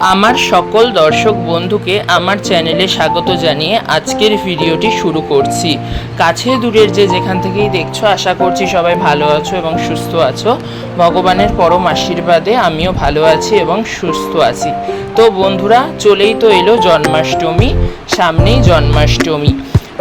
আমার সকল দর্শক বন্ধুকে আমার চ্যানেলে স্বাগত জানিয়ে আজকের ভিডিওটি শুরু করছি। কাছে দূরের যে যেখান থেকেই দেখছ, আশা করছি সবাই ভালো আছো এবং সুস্থ আছো। ভগবানের পরম আশীর্বাদে আমিও ভালো আছি এবং সুস্থ আছি। তো বন্ধুরা, চলেই তো এলো জন্মাষ্টমী, সামনেই জন্মাষ্টমী।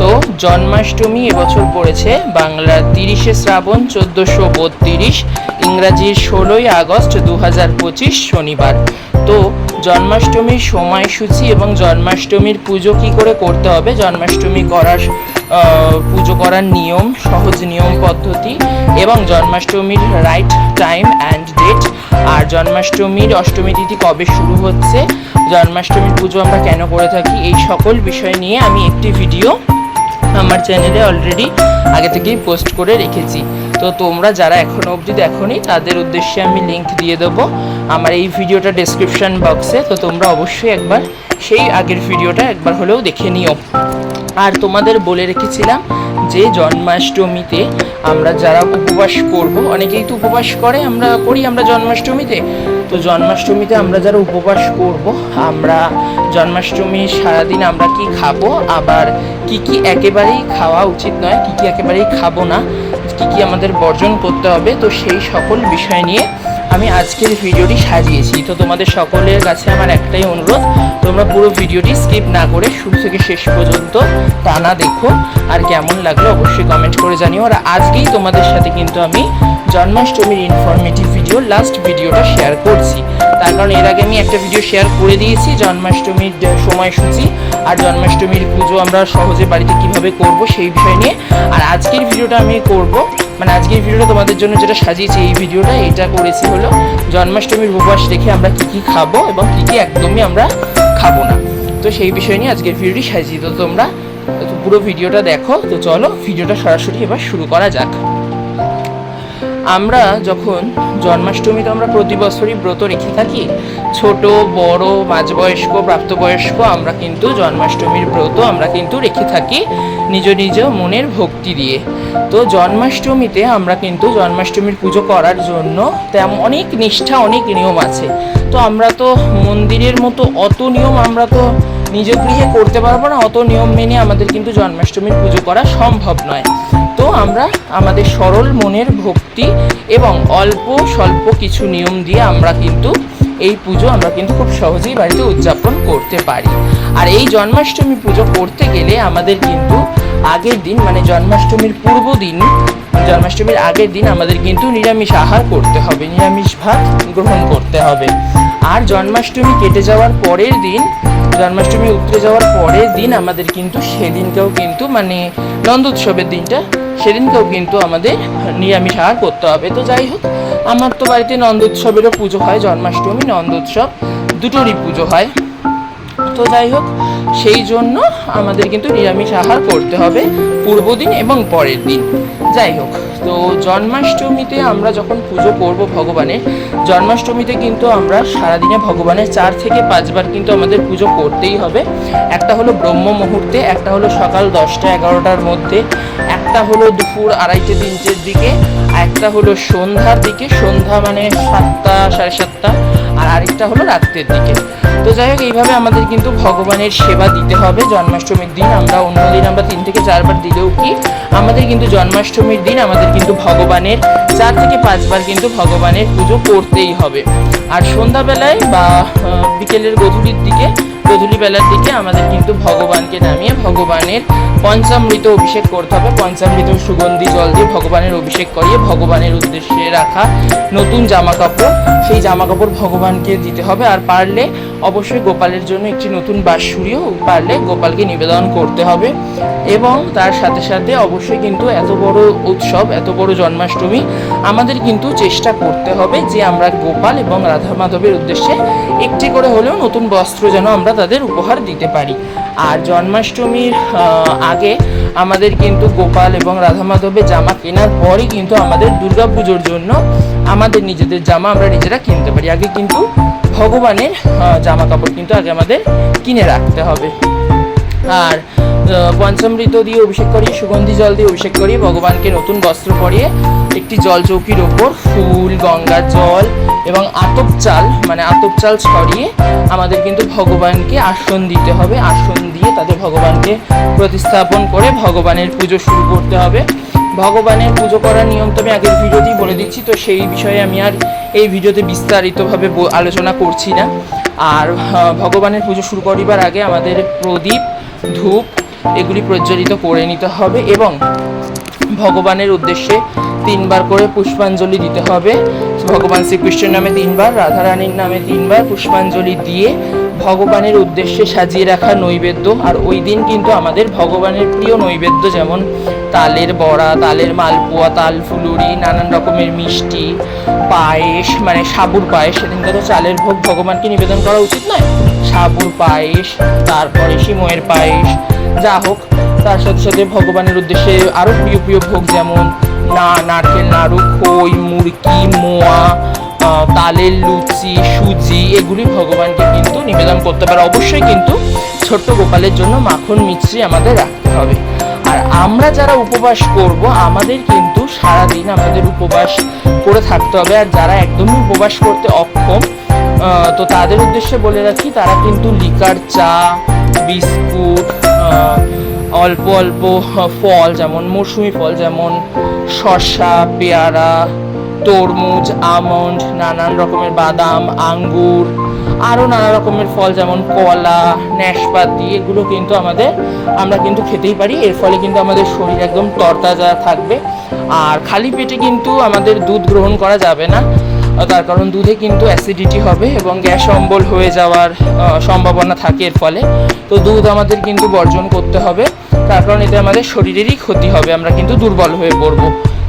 তো জন্মাষ্টমী এবছর পড়েছে বাংলার তিরিশে শ্রাবণ, চোদ্দোশো বত্রিশ, ইংরাজির ষোলোই আগস্ট দু হাজার পঁচিশ শনিবার। তো জন্মাষ্টমীর সময়সূচি এবং জন্মাষ্টমীর পুজো কি করে করতে হবে? জন্মাষ্টমী করার পুজো করার নিয়ম, সহজ নিয়ম পদ্ধতি এবং জন্মাষ্টমীর রাইট টাইম অ্যান্ড ডেট আর জন্মাষ্টমীর অষ্টমী তিথি কবে শুরু হচ্ছে? জন্মাষ্টমীর পুজো আমরা কেন করে থাকি? এই সকল বিষয় নিয়ে আমি একটি ভিডিও আমার চ্যানেলে অলরেডি আগে থেকেই পোস্ট করে রেখেছি। তো তোমরা যারা এখনও অবধি দেখোনি, তাদের উদ্দেশ্যে আমি লিংক দিয়ে দেবো। আমার এই ভিডিওটা ডেসক্রিপশন বক্সে তো তোমরা অবশ্যই একবার সেই আগের ভিডিওটা একবার হলেও দেখে নিও। আর তোমাদের বলে রেখেছিলাম যে জন্মাষ্টমীতে আমরা যারা উপবাস করব, অনেকেই তো উপবাস করে, আমরা করি আমরা জন্মাষ্টমীতে। তো জন্মাষ্টমীতে আমরা যারা উপবাস করব, আমরা জন্মাষ্টমীর সারাদিন আমরা কি খাব, আবার কি কি একেবারেই খাওয়া উচিত নয়, কি কি একেবারেই খাব না কি কি আমাদের বর্জন করতে হবে, তো সেই সকল বিষয় নিয়ে আমি আজকের ভিডিওটি সাজিয়েছি। তো তোমাদের সকলের কাছে আমার একটাই অনুরোধ, তোমরা পুরো ভিডিওটি স্কিপ না করে শুরু থেকে শেষ পর্যন্ত টানা দেখো। আর কেমন লাগল অবশ্যই কমেন্ট করে জানিও। আর আজকেই তোমাদের সাথে কিন্তু আমি জন্মাষ্টমীর ইনফরমেটিভ ভিডিও লাস্ট ভিডিওটা শেয়ার করছি। তার কারণ এর আগে আমি একটা ভিডিও শেয়ার করে দিয়েছি, জন্মাষ্টমীর সময়সূচি আর জন্মাষ্টমীর পুজো আমরা সহজে বাড়িতে কীভাবে করব সেই বিষয় নিয়ে। আর আজকের ভিডিওটা আমি করব। মানে আজকের ভিডিওটা তোমাদের জন্য যেটা সাজিয়েছি, এই ভিডিওটা এটা করেছি হলো জন্মাষ্টমীর উপবাস রেখে আমরা কি কি খাব এবং কি কি একদমই আমরা খাব না। তো সেই বিষয় নিয়ে আজকের ভিডিওটি সাজিয়ে তো তোমরা পুরো ভিডিওটা দেখো। তো চলো ভিডিওটা সরাসরি এবার শুরু করা যাক। আমরা যখন জন্মাষ্টমীতে আমরা প্রতি বছরই ব্রত রেখে থাকি, ছোট, বড়, মাঝবয়স্ক, প্রাপ্তবয়স্ক, আমরা কিন্তু জন্মাষ্টমীর ব্রত আমরা কিন্তু রেখে থাকি নিজ নিজ মনের ভক্তি দিয়ে। তো জন্মাষ্টমীতে আমরা কিন্তু জন্মাষ্টমীর পুজো করার জন্য তেমন অনেক নিষ্ঠা, অনেক নিয়ম আছে। তো আমরা তো মন্দিরের মতো অত নিয়ম আমরা তো নিজ গৃহে করতে পারব না, অত নিয়ম মেনে আমাদের কিন্তু জন্মাষ্টমীর পুজো করা সম্ভব নয়। তো আমরা আমাদের সরল মনের ভক্তি এবং অল্প স্বল্প কিছু নিয়ম দিয়ে আমরা কিন্তু এই পুজো আমরা কিন্তু খুব সহজেই বাড়িতে উদযাপন করতে পারি। আর এই জন্মাষ্টমী পুজো করতে গেলে আমাদের কিন্তু আগের দিন মানে জন্মাষ্টমীর পূর্ব দিন, জন্মাষ্টমীর আগের দিন আমাদের কিন্তু নিরামিষ আহার করতে হবে, নিরামিষ ভাত গ্রহণ করতে হবে। আর জন্মাষ্টমী কেটে যাওয়ার পরের দিন, জন্মাষ্টমী উতরে যাওয়ার পরের দিন আমাদের কিন্তু সেদিনকেও কিন্তু মানে নন্দোৎসবের দিনটা সেদিনকেও কিন্তু আমাদের নিরামিষ আহার করতে হবে। তো যাই হোক, আমার তো বাড়িতে নন্দোৎসবেরও পুজো হয়, জন্মাষ্টমী, নন্দোৎসব, দুটোরই পুজো হয়। তো যাই হোক, সেই জন্য আমাদের কিন্তু নিরামিষ আহার করতে হবে পূর্ব দিন এবং পরের দিন। যাই হোক, তো জন্মাষ্টমীতে আমরা যখন পুজো করব ভগবানের, জন্মাষ্টমীতে কিন্তু আমরা সারাদিনে ভগবানের চার থেকে পাঁচবার কিন্তু আমাদের পুজো করতেই হবে। একটা হলো ব্রহ্ম মুহূর্তে, একটা হলো সকাল দশটা এগারোটার মধ্যে একটা হলো দুপুর আড়াইটে তিনটের দিকে, আর একটা হলো সন্ধ্যার দিকে, সন্ধ্যা মানে সাতটা, সাড়ে সাতটা, আর আরেকটা হলো রাত্রের দিকে। তো যাই হোক, এইভাবে আমাদের কিন্তু ভগবানের সেবা দিতে হবে। জন্মাষ্টমীর দিন আমরা অন্য দিন আমরা তিন থেকে চারবার দিলেও কি, আমাদের কিন্তু জন্মাষ্টমীর দিন আমাদের কিন্তু ভগবানের, চার থেকে পাঁচবার কিন্তু ভগবানের পুজো করতেই হবে। আর সন্ধ্যাবেলায় বা বিকেলের গধূলির দিকে গধূলি বেলার দিকে আমাদের কিন্তু ভগবানকে নামিয়ে ভগবানের পঞ্চামৃত অভিষেক করতে হবে। পঞ্চামৃত সুগন্ধি জল দিয়ে ভগবানের অভিষেক করিয়ে ভগবানের উদ্দেশ্যে রাখা নতুন জামা কাপড় সেই জামা কাপড় ভগবানকে দিতে হবে। আর পারলে অবশ্যই গোপালের জন্য একটি নতুন বাঁশুড়িও পারলে গোপালকে নিবেদন করতে হবে। এবং তার সাথে সাথে অবশ্যই কিন্তু এত বড় উৎসব, এত বড় জন্মাষ্টমী আমাদের কিন্তু চেষ্টা করতে হবে যে আমরা গোপাল এবং রাধা মাধবের উদ্দেশ্যে একটি করে হলেও নতুন বস্ত্র যেন আমরা তাদের উপহার দিতে পারি। আর জন্মাষ্টমীর আগে আমাদের কিন্তু গোপাল এবং রাধা মাধবের জামা কেনার পরই কিন্তু আমাদের দুর্গাপুজোর জন্য আমাদের নিজেদের জামা আমরা নিজেরা কিনতে পারি। আগে কিন্তু ভগবানের জামা কাপড় কিন্তু আগে আমাদের কিনে রাখতে হবে। আর পঞ্চামৃত দিয়ে অভিষেক করিয়ে সুগন্ধি জল দিয়ে অভিষেক করিয়ে ভগবানকে নতুন বস্ত্র পরিয়ে একটি জল চৌকির ওপর ফুল, গঙ্গা, জল এবং আতপ চাল মানে আতপ চাল ছড়িয়ে আমাদের কিন্তু ভগবানকে আসন দিতে হবে। আসন দিয়ে তাদের ভগবানকে প্রতিস্থাপন করে ভগবানের পুজো শুরু করতে হবে। ভগবানের পুজো করার নিয়ম তো আমি আগের ভিডিওতেই বলে দিচ্ছি, তো সেই বিষয়ে আমি আর এই ভিডিওতে বিস্তারিতভাবে আলোচনা করছি না। আর ভগবানের পুজো শুরু করিবার আগে আমাদের প্রদীপ, ধূপ এগুলি প্রজ্বলিত করে নিতে হবে এবং ভগবানের উদ্দেশ্যে তিনবার করে পুষ্পাঞ্জলি দিতে হবে। ভগবান শ্রীকৃষ্ণের নামে তিনবার, রাধারানীর নামে তিনবার পুষ্পাঞ্জলি দিয়ে ভগবানের উদ্দেশ্যে সাজিয়ে রাখা নৈবেদ্য। আর ওই দিন কিন্তু আমাদের ভগবানের প্রিয় নৈবেদ্য যেমন তালের বড়া, তালের মালপোয়া, তাল ফুলুরি, নানান রকমের মিষ্টি, পায়েস মানে সাবুর পায়েস। সেদিনকে তো চালের ভোগ ভগবানকে নিবেদন করা উচিত নয়। সাবুর পায়েস, তারপরে সিময়ের পায়েস, যা হোক, তার সাথে সাথে ভগবানের উদ্দেশ্যে আরও প্রিয় প্রিয় ভোগ যেমন না নারকেল নাড়ু খই মুরকি মোয়া তালের লুচি, সুজি, এগুলি ভগবানকে কিন্তু নিবেদন করতে পারে অবশ্যই কিন্তু ছোট্ট গোপালের জন্য মাখন মিশ্রি আমাদের রাখতে হবে। আর আমরা যারা উপবাস করব, আমাদের কিন্তু সারাদিন আমাদের উপবাস করে থাকতে হবে। আর যারা একদমই উপবাস করতে অক্ষম তো তাদের উদ্দেশ্যে বলে রাখি, তারা কিন্তু লিকার চা, বিস্কুট অল্প অল্প ফল যেমন মৌসুমি ফল যেমন শসা, পেয়ারা, তরমুজ, আমন্ড, নানান রকমের বাদাম, আঙ্গুর, আরও নানা রকমের ফল যেমন কলা, নাশপাতি, এগুলো কিন্তু আমাদের, আমরা কিন্তু খেতেই পারি। এর ফলে কিন্তু আমাদের শরীর একদম তরতাজা থাকবে। আর খালি পেটে কিন্তু আমাদের দুধ গ্রহণ করা যাবে না। তার কারণ দুধে কিন্তু অ্যাসিডিটি হবে এবং গ্যাস অম্বল হয়ে যাওয়ার সম্ভাবনা থাকে এর ফলে। তো দুধ আমাদের কিন্তু বর্জন করতে হবে। তার কারণ এতে আমাদের শরীরেরই ক্ষতি হবে, আমরা কিন্তু দুর্বল হয়ে পড়ব।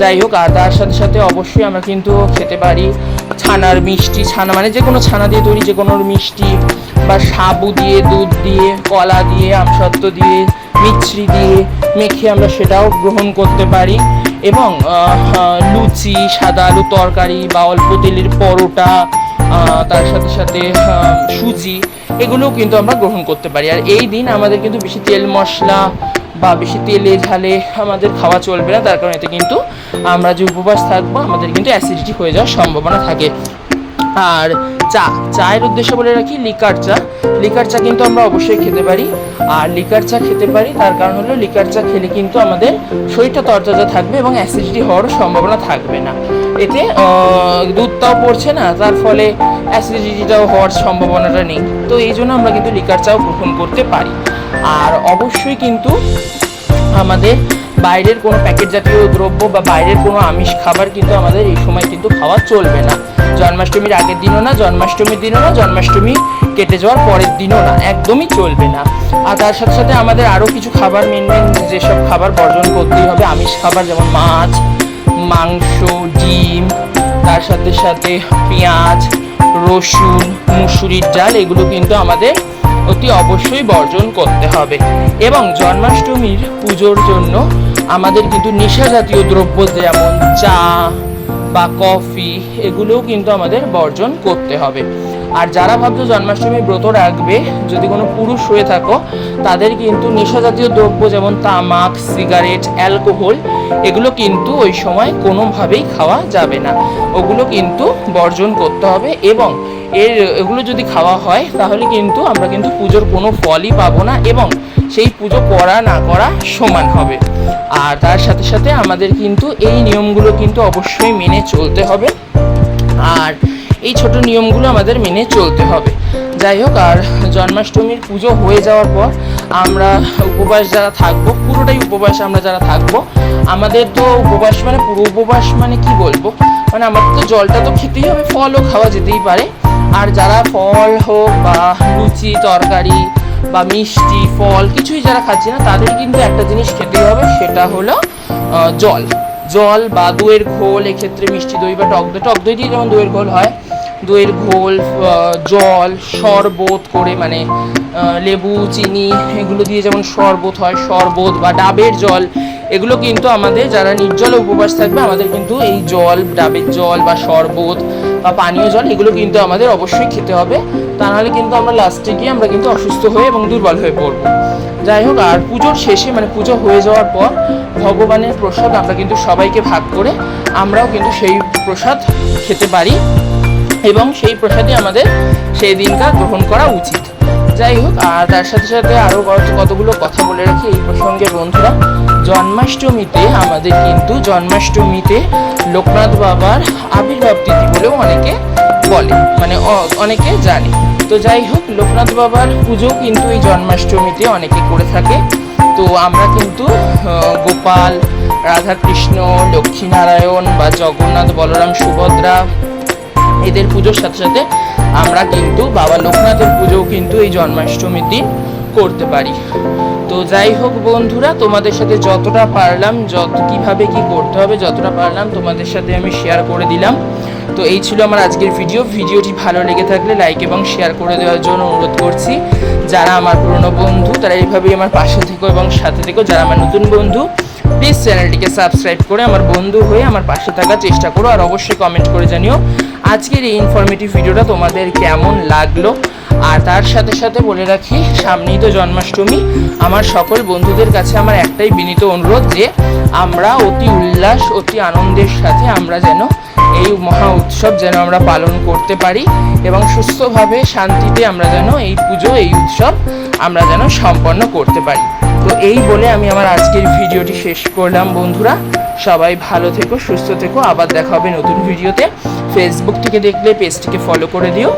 যাই হোক, আর তার সাথে সাথে অবশ্যই আমরা কিন্তু খেতে পারি ছানার মিষ্টি, ছানা মানে যে কোনো ছানা দিয়ে তৈরি, যে কোনো মিষ্টি বা সাবু দিয়ে, দুধ দিয়ে, কলা দিয়ে আমসত্ব দিয়ে, মিছরি দিয়ে মেখে আমরা সেটাও গ্রহণ করতে পারি। এবং লুচি, সাদা আলু তরকারি বা অল্প তেলের পরোটা তার সাথে সাথে সুজি এগুলোও কিন্তু আমরা গ্রহণ করতে পারি। আর এই দিন আমাদের কিন্তু বেশি তেল মশলা বা বেশি তেলে ঝালে আমাদের খাওয়া চলবে না। তার কারণে এতে কিন্তু আমরা যে উপবাস থাকব, আমাদের কিন্তু অ্যাসিডিটি হয়ে যাওয়ার সম্ভাবনা থাকে। আর চা, চায়ের উদ্দেশ্যে বলে রাখি লিকার চা। লিকার চা কিন্তু আমরা অবশ্যই খেতে পারি। আর লিকার চা খেতে পারি, তার কারণ হলো লিকার চা খেলে কিন্তু আমাদের শরীরটা তরতাজা থাকবে এবং অ্যাসিডিটি হওয়ারও সম্ভাবনা থাকবে না। এতে দুধটাও পড়ছে না, তার ফলে অ্যাসিডিটিটাও হওয়ার সম্ভাবনাটা নেই। তো এই জন্য আমরা কিন্তু লিকার চাও গ্রহণ করতে পারি। আর অবশ্যই কিন্তু আমাদের বাইরের কোনো প্যাকেট জাতীয় দ্রব্য বা বাইরের কোনো আমিষ খাবার কিন্তু আমাদের এই সময় কিন্তু খাওয়া চলবে না। জন্মাষ্টমীর আগের দিনও না, জন্মাষ্টমীর দিনও না, জন্মাষ্টমী কেটে যাওয়ার পরের দিনও না, একদমই চলবে না। আর তার সাথে সাথে আমাদের আরও কিছু খাবার মেন মেন যেসব খাবার বর্জন করতেই হবে, আমিষ খাবার যেমন মাছ, মাংস, ডিম, তার সাথে সাথে পেঁয়াজ, রসুন, মুসুরির ডাল, এগুলো কিন্তু আমাদের অতি অবশ্যই বর্জন করতে হবে। এবং জন্মাষ্টমীর পুজোর জন্য আমাদের কিন্তু নেশা জাতীয় দ্রব্য যেমন চা বা কফি এগুলোও কিন্তু আমাদের বর্জন করতে হবে। আর যারা ভাবছ জন্মাষ্টমী ব্রত রাখবে, যদি কোনো পুরুষ হয়ে থাকো, তাদের কিন্তু নেশা জাতীয় দ্রব্য যেমন তামাক, সিগারেট, অ্যালকোহল, এগুলো কিন্তু ওই সময় কোনোভাবেই খাওয়া যাবে না। ওগুলো কিন্তু বর্জন করতে হবে এবং এর, এগুলো যদি খাওয়া হয়, তাহলে কিন্তু আমরা কিন্তু পুজোর কোনো ফলই পাবো না এবং সেই পুজো করা না করা সমান হবে। আর তার সাথে সাথে আমাদের কিন্তু এই নিয়মগুলো কিন্তু অবশ্যই মেনে চলতে হবে। আর এই ছোট নিয়মগুলো আমাদের মেনে চলতে হবে। যাই হোক, আর জন্মাষ্টমীর পুজো হয়ে যাওয়ার পর আমরা উপবাস যারা থাকব, পুরোটাই উপবাস আমরা যারা থাকব, আমাদের তো উপবাস মানে পুরো উপবাস মানে কি বলব? মানে আমাদের তো জলটা তো খেতেই হবে, ফলও খাওয়া যেতেই পারে। আর যারা ফল হোক বা লুচি, তরকারি বা মিষ্টি, ফল কিছুই যারা খাচ্ছে না, তাদের কিন্তু একটা জিনিস খেতেই হবে, সেটা হলো জল। জল বা দইয়ের ঘোল, এক্ষেত্রে মিষ্টি দই বা টক দই। টক দই দিয়ে যেমন দইয়ের ঘোল হয় দইয়ের ঘোল জল, শরবত করে মানে লেবু, চিনি, এগুলো দিয়ে যেমন শরবত হয়, শরবত বা ডাবের জল, এগুলো কিন্তু আমাদের যারা নির্জলে উপবাস থাকবে, আমাদের কিন্তু এই জল, ডাবের জল বা শরবত বা পানীয় জল, এগুলো কিন্তু আমাদের অবশ্যই খেতে হবে। তা নাহলে কিন্তু আমরা লাস্টে গিয়ে আমরা কিন্তু অসুস্থ হয়ে এবং দুর্বল হয়ে পড়ব। যাই হোক, আর পুজোর শেষে মানে পুজো হয়ে যাওয়ার পর ভগবানের প্রসাদ আমরা কিন্তু সবাইকে ভাগ করে আমরাও কিন্তু সেই প্রসাদ খেতে পারি। এবং সেই প্রসাদই আমাদের সেই দিনকার গ্রহণ করা উচিত। যাই হোক, আর তার সাথে সাথে আরও কতগুলো কথা বলে রাখি এই প্রসঙ্গে বন্ধুরা। জন্মাষ্টমীতে আমাদের কিন্তু জন্মাষ্টমীতে লোকনাথ বাবার আবির্ভাব তিথি বলেও অনেকে বলে মানে অনেকে জানে। তো যাই হোক, লোকনাথ বাবার পুজো কিন্তু এই জন্মাষ্টমীতে অনেকে করে থাকে। তো আমরা কিন্তু গোপাল, রাধাকৃষ্ণ, লক্ষ্মীনারায়ণ বা জগন্নাথ, বলরাম, সুভদ্রা এদের পুজোর সাথে সাথে আমরা কিন্তু বাবা লোকনাথের পুজোও কিন্তু এই জন্মাষ্টমীর দিন করতে পারি। তো যাই হোক বন্ধুরা, তোমাদের সাথে যতটা পারলাম, যত কীভাবে কি করতে হবে যতটা পারলাম, তোমাদের সাথে আমি শেয়ার করে দিলাম। তো এই ছিল আমার আজকের ভিডিও ভিডিওটি ভালো লেগে থাকলে লাইক এবং শেয়ার করে দেওয়ার জন্য অনুরোধ করছি। যারা আমার পুরনো বন্ধু, তারা এইভাবেই আমার পাশে থেকো এবং সাথে থেকো। যারা আমার নতুন বন্ধু প্লিজ চ্যানেলটিকে সাবস্ক্রাইব করে আমার বন্ধু হয়ে আমার পাশে থাকার চেষ্টা করো আর অবশ্যই কমেন্ট করে জানিও আজকের এই ইনফরমেটিভ ভিডিওটা তোমাদের কেমন লাগল। আর তার সাথে সাথে বলে রাখি, সামনেই তো জন্মাষ্টমী। আমার সকল বন্ধুদের কাছে আমার একটাই বিনীত অনুরোধ যে আমরা অতি উল্লাস, অতি আনন্দের সাথে আমরা যেন এই মহা উৎসব যেন আমরা পালন করতে পারি এবং সুস্থভাবে শান্তিতে আমরা যেন এই পুজো, এই উৎসব আমরা যেন সম্পন্ন করতে পারি। তো এই বলে আমি আমার আজকের ভিডিওটি শেষ করলাম, বন্ধুরা। সবাই ভালো থেকো, সুস্থ থেকো। আবার দেখা হবে নতুন ভিডিওতে। ফেসবুক থেকে দেখলে পেজটিকে ফলো করে দিও।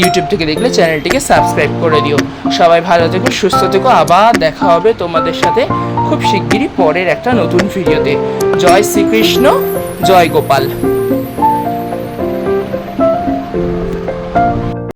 ইউটিউব থেকে দেখলে চ্যানেলটিকে সাবস্ক্রাইব করে দিও। সবাই ভালো থেকো, সুস্থ থেকো। আবার দেখা হবে তোমাদের সাথে খুব শিগগিরই পরের একটা নতুন ভিডিওতে। জয় শ্রীকৃষ্ণ, জয় গোপাল।